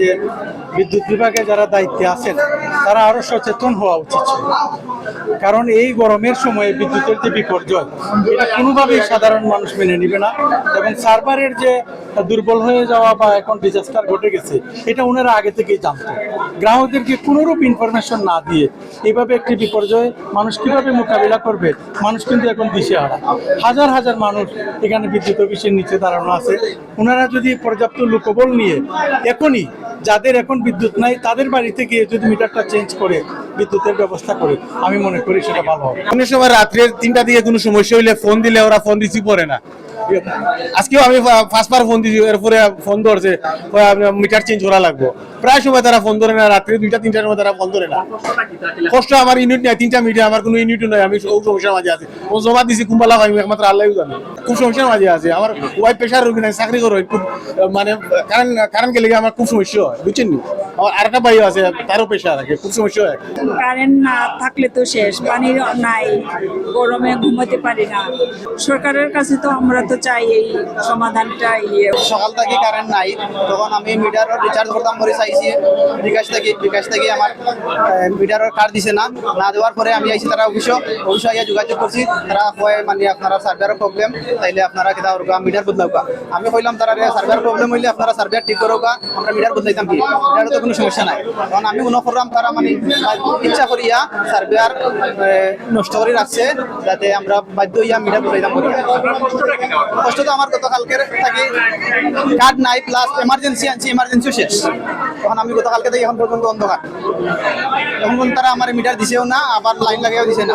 যে বিদ্যুৎ বিভাগে যারা দায়িত্বে আছেন, তারা আরও সচেতন হওয়া উচিত ছিল। কারণ এই গরমের সময়ে বিদ্যুতের যে বিপর্যয়, এটা কোনোভাবেই সাধারণ মানুষ মেনে নিবে না এবং সার্ভারের যে দুর্বল হয়ে যাওয়া বা এখন ডিজাস্টার ঘটে গেছে, এটা ওনারা আগে থেকেই জানতো। গ্রাহকদেরকে কোনোরূপ ইনফরমেশন না দিয়ে এভাবে একটি বিপর্যয়ে মানুষ কীভাবে মোকাবিলা করবে, মানুষ কিন্তু এখন দিশে দিশেহারা। হাজার হাজার মানুষ এখানে বিদ্যুৎ অফিসের নিচে দাঁড়ানো আছে। ওনারা যদি পর্যাপ্ত লোকবল নিয়ে এখনই, যাদের এখন বিদ্যুৎ নাই, তাদের বাড়িতে গিয়ে যদি মিটারটা চেঞ্জ করে বিদ্যুতের ব্যবস্থা করে, আমি মনে করি সেটা ভালো হবে। অনেক সময় রাত্রের তিনটা দিয়ে কোনো সমস্যা হইলে ফোন দিলে ওরা ফোন রিসিভ করে না। আজকেও আমি ফার্স্টবার ফোন দিছি, এরপরে ফোন ধরছে মিটার চেঞ্জ করা লাগবো। প্রায় সময় তারা ফোন ধরে না, রাত্রে দুইটা, তিনটার সময় তারা ফোন ধরে না। কষ্ট আমার ইউনিট নাই, তিনটা মিটার আমার কোনো ইউনিট নাই, আমি খুব সমস্যার মাঝে আছি। ও জমা দিছি কুম্বালা আমি একমাত্র আল্লাহ জানে। খুব সমস্যার মাঝে আছে। আমার ওয়াইফ পেশার রোগী নাই, চাকরি করো খুব মানে কারেন্ট কারেন্ট গেলে আমার খুব সমস্যা হয়, বুঝছেন নি? আমার আরেকটা ভাই আছে, তারও পেশা রাখে খুব সমস্যা হয়। কারেন্ট না থাকলে তো শেষ, পানি নাই, গরমে ঘুমাতে পারি না। সরকারের কাছে তো আমরা তো চাই, এই সমাধানটা ইয়ে সকাল থেকে কারেন্ট নাই। তখন আমি মিটারের রিচার্জ করতাম করে চাইছি। বিকাশ থেকে বিকাশ থেকে আমার মিটারের কার্ড দিছে না। না দেওয়ার পরে আমি আইছি তারা অফিসে অফিসে আইয়া যোগাযোগ করছি। তারা কয় মানে আপনারা সার্ভারের প্রবলেম তাইলে আপনারা কেদা ওরকা মিটার বদলাওকা আমি কইলাম, তারা সার্ভারের প্রবলেম হইলে আপনারা সার্ভার ঠিক করোকা, আমরা মিটার বদলাইতাম কি? মিটারে তো কোনো সমস্যা নাই। তখন আমি মনে করলাম, তারা মানে ইচ্ছা করিয়া সার্ভার নষ্ট করে রাখছে, যাতে আমরা বাধ্য হইয়া মিটার বদলাইতাম কষ্ট তো আমার গতকালকে থাকি কার্ড নাই প্লাস এমার্জেন্সি আনছি এমার্জেন্সিও শেষ। তখন আমি গতকালকে থেকে এখন পর্যন্ত অন্ধকার। এখন পর্যন্ত তারা আমার মিটার দিছেও না, আবার লাইন লাগাইও দিছে না।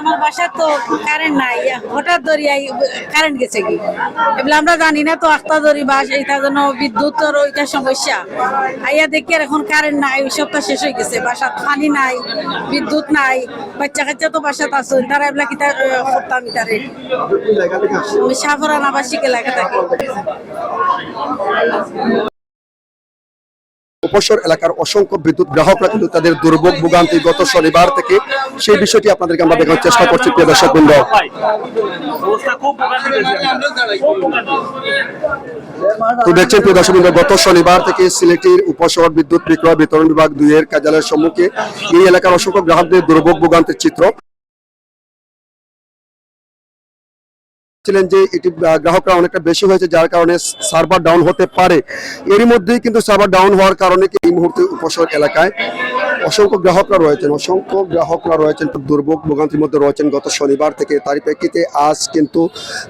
আমার বাসার তো কারেন্ট নাই। হঠাৎ ধরি কারেন্ট গেছে কি? এগুলো আমরা জানি না তো আস্তা ধরি বাস এইটার জন্য বিদ্যুতের ওইটা সমস্যা। আইয়া দেখি আর এখন কারেন্ট নাই ওই সপ্তাহ শেষ হয়ে গেছে বাসাত পানি নাই, বিদ্যুৎ নাই, বাচ্চা কাচ্চা তো বাসাত আছে তারা এগুলা কিতা করতাম ইতারে আমি সাফরান আবাসিক এলাকা থাকি। উপসর এলাকার অসংখ্য বিদ্যুৎ গ্রাহকরা কিন্তু তাদের দুর্ভোগ ভোগান্তি গত শনিবার থেকে সেই বিষয়টি আপনাদেরকে আমরা দেখানোর চেষ্টা করছি, প্রিয় দর্শক বৃন্দ। তো দেখছেন, প্রিয় দর্শক গত শনিবার থেকে সিলেটের উপশহর বিদ্যুৎ বিক্রয় বিতরণ বিভাগ দুইয়ের কার্যালয়ের সম্মুখে এই এলাকার অসংখ্য গ্রাহকদের দুর্ভোগ ভোগান্তির চিত্র। ছিলেন যে এটি গ্রাহকরা অনেকটা বেশি হয়েছে, যার কারণে সার্ভার ডাউন হতে পারে। এরই মধ্যেই কিন্তু সার্ভার ডাউন হওয়ার কারণে এই মুহূর্তে উপশহর এলাকায় অসংখ্য গ্রাহকরা রয়েছেন, অসংখ্য গ্রাহকরা রয়েছেন দুর্ভোগ ভোগান্তির মধ্যে রয়েছেন গত শনিবার থেকে। তারই প্রেক্ষিতে আজ কিন্তু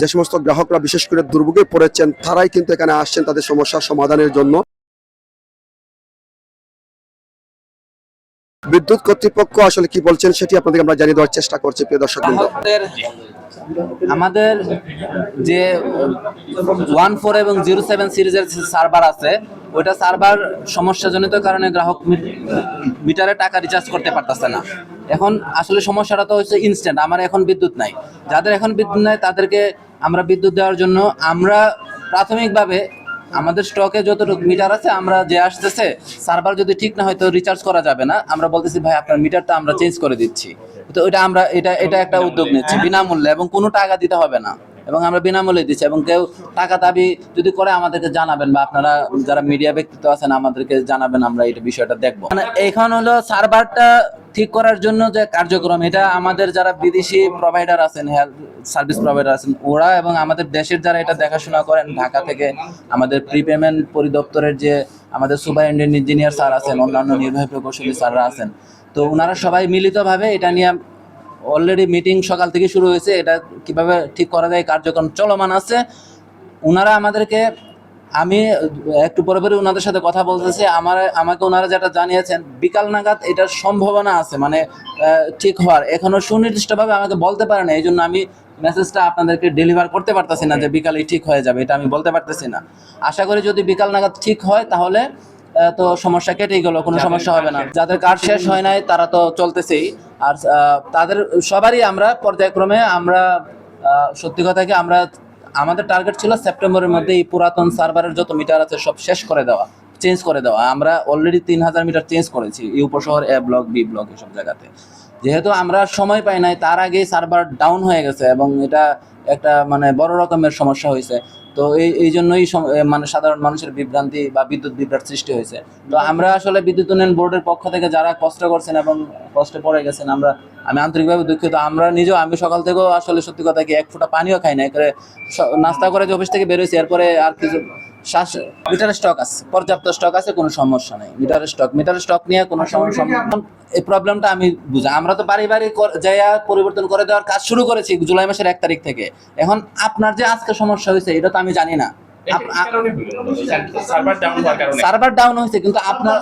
যে সমস্ত গ্রাহকরা বিশেষ করে দুর্ভোগে পড়েছেন, তারাই কিন্তু এখানে আসছেন তাদের সমস্যার সমাধানের জন্য। বিদ্যুৎ কর্তৃপক্ষ আসলে কি বলছেন সেটি আপনাদের আমরা জানিয়ে দেওয়ার চেষ্টা করছি, প্রিয় দর্শক আমাদের আমাদের যে ওয়ান ফোর এবং জিরো সেভেন সিরিজের সার্ভার আছে, ওইটা সার্ভার সমস্যাজনিত কারণে গ্রাহক মিটারে টাকা রিচার্জ করতে পারতেছে না। এখন আসলে সমস্যাটা তো হচ্ছে ইনস্ট্যান্ট আমার এখন বিদ্যুৎ নাই। যাদের এখন বিদ্যুৎ নাই, তাদেরকে আমরা বিদ্যুৎ দেওয়ার জন্য আমরা প্রাথমিকভাবে আমাদের স্টকে যতটুকু মিটার আছে আমরা যে আসতেছে সার্ভার যদি ঠিক না হয় তো রিচার্জ করা যাবে না। আমরা বলতেছি ভাই আপনার মিটারটা আমরা চেঞ্জ করে দিচ্ছি। তো এটা আমরা এটা এটা একটা উদ্যোগ নিচ্ছি বিনামূল্যে এবং কোনো টাকা দিতে হবে না। এবং আমরা বিনামূল্যে দিচ্ছি এবং কেউ টাকা দাবি যদি করে আমাদেরকে জানাবেন বা আপনারা যারা মিডিয়া ব্যক্তিত্ব আছেন আমাদেরকে জানাবেন, আমরা এই বিষয়টা দেখব। মানে এখন হলো সার্ভারটা ঠিক করার জন্য যে কার্যক্রম, এটা আমাদের যারা বিদেশি প্রোভাইডার আছেন হেলথ সার্ভিস প্রোভাইডার আছেন, ওরা এবং আমাদের দেশের যারা এটা দেখাশোনা করেন, ঢাকা থেকে আমাদের প্রিপেমেন্ট পরিদপ্তরের যে আমাদের সুপারিনটেন্ডেন্ট ইঞ্জিনিয়ার স্যার আছেন, অন্যান্য নির্বাহী প্রকৌশলী স্যাররা আছেন, তো ওনারা সবাই মিলিতভাবে এটা নিয়ে অলরেডি মিটিং সকাল থেকে শুরু হয়েছে এটা কীভাবে ঠিক করা যায় কার্যক্রম চলমান আছে। ওনারা আমাদেরকে আমি একটু পরে পরে ওনাদের সাথে কথা বলতেছি আমার আমাকে ওনারা যেটা জানিয়েছেন বিকাল নাগাদ এটার সম্ভাবনা আছে মানে ঠিক হওয়ার। এখনও সুনির্দিষ্টভাবে আমাকে বলতে পারে না এই জন্য আমি মেসেজটা আপনাদেরকে ডেলিভার করতে পারতেছি না যে বিকালে ঠিক হয়ে যাবে এটা আমি বলতে পারতেছি না। আশা করি যদি বিকাল নাগাদ ঠিক হয় তাহলে তো সমস্যা কেটে গেল কোনো সমস্যা হবে না। যাদের কাজ শেষ হয় নাই তারা তো চলতেছেই। আর তাদের সবারই আমরা পর্যায়ক্রমে আমরা আহ, সত্যি কথা কি আমরা আমাদের টার্গেট ছিল সেপ্টেম্বরের মধ্যে এই পুরাতন সার্ভারের যত মিটার আছে সব শেষ করে দেওয়া চেঞ্জ করে দেওয়া। আমরা অলরেডি তিন হাজার মিটার চেঞ্জ করেছি ইউপো উপশহর এ ব্লক বি ব্লক এসব জায়গাতে। যেহেতু আমরা সময় পাই নাই তার আগেই সার্ভার ডাউন হয়ে গেছে এবং এটা একটা মানে বড় রকমের সমস্যা হয়েছে। তো এই এই জন্যই মানে সাধারণ মানুষের বিভ্রান্তি বা বিদ্যুৎ বিভ্রাট সৃষ্টি হয়েছে। তো আমরা আসলে বিদ্যুৎ উন্নয়ন বোর্ডের পক্ষ থেকে যারা কষ্ট করছেন এবং কষ্টে পড়ে গেছেন আমরা আমি আন্তরিকভাবে দুঃখিত। আমরা নিজেও আমি সকাল থেকেও আসলে সত্যি কথা কি এক ফোঁটা পানিও খাই না করে নাস্তা করে যে অফিস থেকে বেরোয়েছি এরপরে আর কিছু শ্বাস মিটারের স্টক আছে পর্যাপ্ত স্টক আছে কোনো সমস্যা নেই। মিটারের স্টক মিটারের স্টক নিয়ে কোনো সমস্যা এই প্রবলেমটা আমি বুঝি। আমরা তো বাড়ি বাড়ি যাইয়া পরিবর্তন করে দেওয়ার কাজ শুরু করেছি জুলাই মাসের এক তারিখ থেকে। এখন আপনার যে আজকে সমস্যা হয়েছে এটা তো আমি জানি না। সার্ভার ডাউন হয়েছে কিন্তু আপনার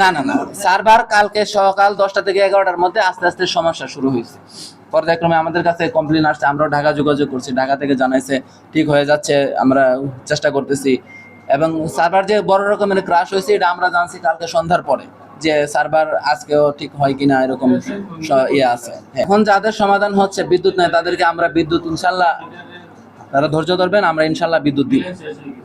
না না না। সার্ভার কালকে সকাল দশটা থেকে এগারোটার মধ্যে আস্তে আস্তে সমস্যা শুরু হয়েছে। পর্যায়ক্রমে আমাদের কাছে কমপ্লেন আসছে, আমরাও ঢাকা যোগাযোগ করছি। ঢাকা থেকে জানাইছে, ঠিক হয়ে যাচ্ছে, আমরা চেষ্টা করতেছি। এবং সার্ভার যে বড় রকমের ক্রাশ হয়েছে, এটা আমরা জানছি কালকে সন্ধ্যার পরে, যে সার্ভার আজকেও ঠিক হয় কিনা এরকম ইয়ে আছে। এখন যাদের সমাধান হচ্ছে বিদ্যুৎ নেই, তাদেরকে আমরা বিদ্যুৎ, ইনশাল্লাহ, তারা ধৈর্য ধরবেন, আমরা ইনশাল্লাহ বিদ্যুৎ দিব।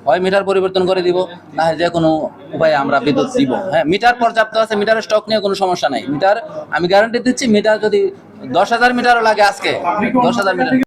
হয় মিটার পরিবর্তন করে দিব, না যে কোনো উপায়ে আমরা বিদ্যুৎ দিব। হ্যাঁ মিটার পর্যাপ্ত আছে, মিটারের স্টক নিয়ে কোনো সমস্যা নাই। মিটার, আমি গ্যারান্টি দিচ্ছি, মিটার যদি দশ হাজার মিটারও লাগে আজকে। দশ হাজার মিটার।